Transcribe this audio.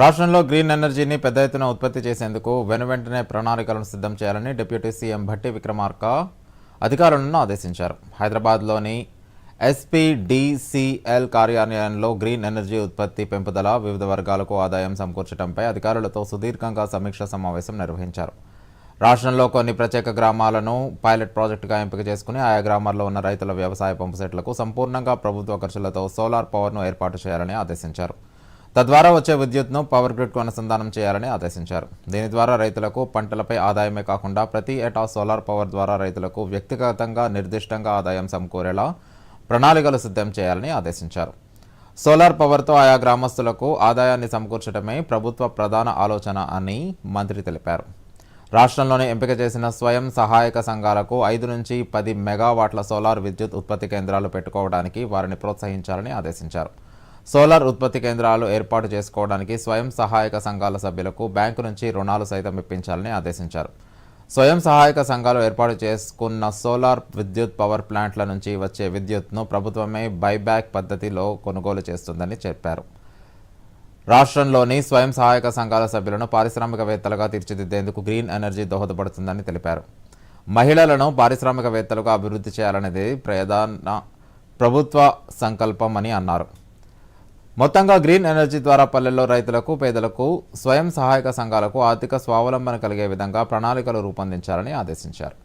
రాష్ట్రంలో గ్రీన్ ఎనర్జీని పెద్ద ఎత్తున ఉత్పత్తి చేసేందుకు వెనువెంటనే ప్రణాళికలను సిద్ధం చేయాలని డిప్యూటీ సీఎం భట్టి విక్రమార్క అధికారులను ఆదేశించారు. హైదరాబాద్లోని ఎస్పీడిసిఎల్ కార్యాలయంలో గ్రీన్ ఎనర్జీ ఉత్పత్తి పెంపుదల వివిధ వర్గాలకు ఆదాయం సమకూర్చడంపై అధికారులతో సుదీర్ఘంగా సమీక్ష సమావేశం నిర్వహించారు. రాష్ట్రంలో కొన్ని ప్రత్యేక గ్రామాలను పైలట్ ప్రాజెక్టుగా ఎంపిక చేసుకుని ఆయా గ్రామాల్లో ఉన్న రైతుల వ్యవసాయ పంపుసెట్లకు సంపూర్ణంగా ప్రభుత్వ ఖర్చులతో సోలార్ పవర్ను ఏర్పాటు చేయాలని ఆదేశించారు. తద్వారా వచ్చే విద్యుత్ను పవర్ గ్రిడ్కు అనుసంధానం చేయాలని ఆదేశించారు. దీని ద్వారా రైతులకు పంటలపై ఆదాయమే కాకుండా ప్రతి ఏటా సోలార్ పవర్ ద్వారా రైతులకు వ్యక్తిగతంగా నిర్దిష్టంగా ఆదాయం సమకూరేలా ప్రణాళికలు సిద్ధం చేయాలని ఆదేశించారు. సోలార్ పవర్తో ఆయా గ్రామస్తులకు ఆదాయాన్ని సమకూర్చడమే ప్రభుత్వ ప్రధాన ఆలోచన అని మంత్రి తెలిపారు. రాష్ట్రంలోని ఎంపిక చేసిన స్వయం సహాయక సంఘాలకు ఐదు నుంచి పది మెగావాట్ల సోలార్ విద్యుత్ ఉత్పత్తి కేంద్రాలు పెట్టుకోవడానికి వారిని ప్రోత్సహించాలని ఆదేశించారు. సోలార్ ఉత్పత్తి కేంద్రాలు ఏర్పాటు చేసుకోవడానికి స్వయం సహాయక సంఘాల సభ్యులకు బ్యాంకు నుంచి రుణాలు సైతం ఇప్పించాలని ఆదేశించారు. స్వయం సహాయక సంఘాలు ఏర్పాటు చేసుకున్న సోలార్ విద్యుత్ పవర్ ప్లాంట్ల నుంచి వచ్చే విద్యుత్ను ప్రభుత్వమే బైబ్యాక్ పద్ధతిలో కొనుగోలు చేస్తుందని చెప్పారు. రాష్ట్రంలోని స్వయం సహాయక సంఘాల సభ్యులను పారిశ్రామికవేత్తలుగా తీర్చిదిద్దేందుకు గ్రీన్ ఎనర్జీ దోహదపడుతుందని తెలిపారు. మహిళలను పారిశ్రామికవేత్తలుగా అభివృద్ధి చేయాలనేది ప్రధాన ప్రభుత్వ సంకల్పం అని అన్నారు. మొత్తంగా గ్రీన్ ఎనర్జీ ద్వారా పల్లెల్లో రైతులకు పేదలకు స్వయం సహాయక సంఘాలకు ఆర్థిక స్వావలంబన కలిగే విధంగా ప్రణాళికలు రూపొందించాలని ఆదేశించారు.